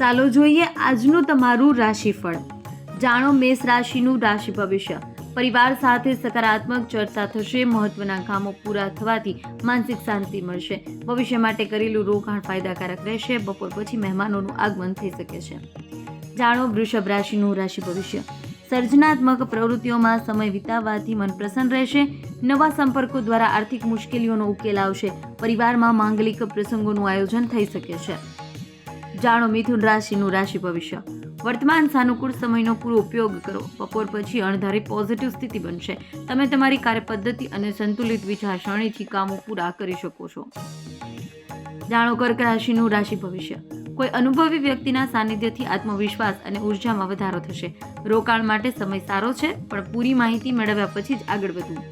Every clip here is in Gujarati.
ચાલો જોઈએ આજનું તમારું રાશિફળ. જાણો મેષ રાશિનું રાશિ ભવિષ્ય. પરિવાર સાથે સકારાત્મક ચર્ચા થશે, મહત્વના કામો પૂરા થવાથી માનસિક શાંતિ મળશે. ભવિષ્ય માટે કરેલું રોકાણ ફાયદાકારક રહેશે, બપોર પછી મહેમાનોનું આગમન થઈ શકે છે. જાણો વૃષભ રાશિનું રાશિ ભવિષ્ય. સર્જનાત્મક પ્રવૃત્તિઓમાં સમય વિતાવવાથી મન પ્રસન્ન રહેશે, નવા સંપર્કો દ્વારા આર્થિક મુશ્કેલીઓનો ઉકેલ આવશે, પરિવારમાં માંગલિક પ્રસંગોનું આયોજન થઈ શકે છે. જાણો મિથુન રાશિનું રાશિ ભવિષ્ય. વર્તમાન સાનુકૂળ સમયનો પૂરો ઉપયોગ કરો. બપોર પછી અણધારી પોઝિટિવ સ્થિતિ બનશે. તમે તમારી કાર્યપદ્ધતિ અને સંતુલિત વિચારસરણીથી કામો પૂરા કરી શકો છો. જાણો કર્ક રાશિનું રાશિ ભવિષ્ય. કોઈ અનુભવી વ્યક્તિના સાનિધ્યથી આત્મવિશ્વાસ અને ઉર્જામાં વધારો થશે. રોકાણ માટે સમય સારો છે, પણ પૂરી માહિતી મેળવ્યા પછી જ આગળ વધવું.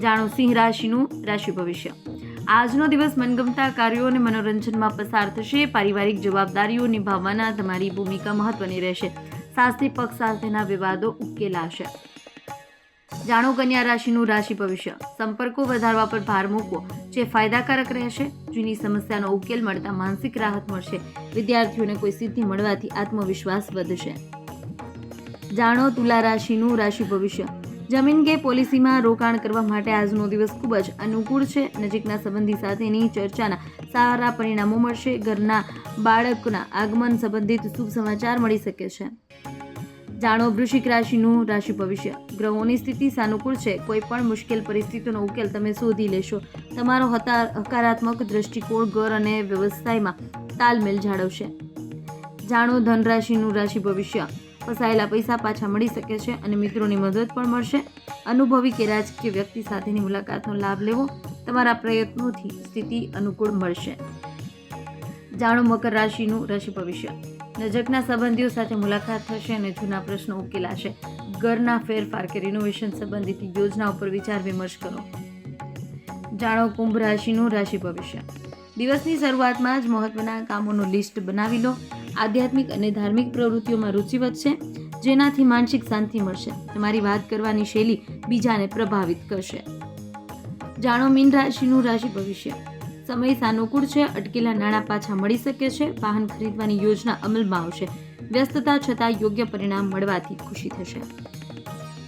જાણો સિંહ રાશિનું રાશિ ભવિષ્ય. આજનો દિવસ મનગમતા કાર્યો અને મનોરંજનમાં પસાર થશે. પારિવારિક જવાબદારીઓ નિભાવવાના તમારી ભૂમિકા મહત્વની રહેશે. સાસરી પક્ષ સાથેના વિવાદો ઉકેલાશે. જાણો કન્યા રાશિનું રાશિ ભવિષ્ય. સંપર્કો વધારવા પર ભાર મૂકવો, જે ફાયદાકારક રહેશે. જૂની સમસ્યાનો ઉકેલ મળતા માનસિક રાહત મળશે. વિદ્યાર્થીઓને કોઈ સિદ્ધિ મળવાથી આત્મવિશ્વાસ વધશે. જાણો તુલા રાશિનું રાશિ ભવિષ્ય. જમીન કે પોલિસીમાં રોકાણ કરવા માટે આજનો દિવસ ખૂબ જ અનુકૂળ છે. નજીકના સંબંધી સાથેની ચર્ચાના સારા પરિણામો મળશે. ઘરના બાળકના આગમન સંબંધિત શુભ સમાચાર મળી શકે છે. જાણો, વૃશ્ચિક રાશિનું રાશિ ભવિષ્ય. ગ્રહોની સ્થિતિ સાનુકૂળ છે. કોઈ પણ મુશ્કેલ પરિસ્થિતિનો ઉકેલ તમે શોધી લેશો. તમારો હકારાત્મક દ્રષ્ટિકોણ ઘર અને વ્યવસાયમાં તાલમેલ જાળવશે. જાણો ધન રાશિનું રાશિ ભવિષ્ય. ફસાયેલા પૈસા પાછા મળી શકે છે અને મિત્રોની મદદ પણ મળશે. અનુભવી કે રાજકીય વ્યક્તિ સાથેની મુલાકાતનો લાભ લેવો તમારા પ્રયત્નોથી સ્થિતિ અનુકૂળ મળશે. જાણો મકર રાશિનું રાશિ ભવિષ્ય. નજીકના સંબંધીઓ સાથે મુલાકાત થશે અને જૂના પ્રશ્નો ઉકેલાશે. ઘરના ફેરફાર કે રિનોવેશન સંબંધિત યોજના ઉપર વિચાર વિમર્શ કરો. જાણો કુંભ રાશિનું રાશિ ભવિષ્ય. દિવસની શરૂઆતમાં જ મહત્વના કામોનું લિસ્ટ બનાવી લો. આધ્યાત્મિક અને ધાર્મિક પ્રવૃત્તિઓમાં રુચિ વધશે, જેનાથી માનસિક શાંતિ મળશે તમારી વાત કરવાની શૈલી બીજાને પ્રભાવિત કરશે. જાણો, મીન રાશિનું રાશિ ભવિષ્ય. સમય સાનુકૂળ છે, અટકેલા નાણાં પાછા મળી શકે છે, વાહન ખરીદવાની યોજના અમલમાં આવશે. વ્યસ્તતા છતાં યોગ્ય પરિણામ મળવાથી ખુશી થશે.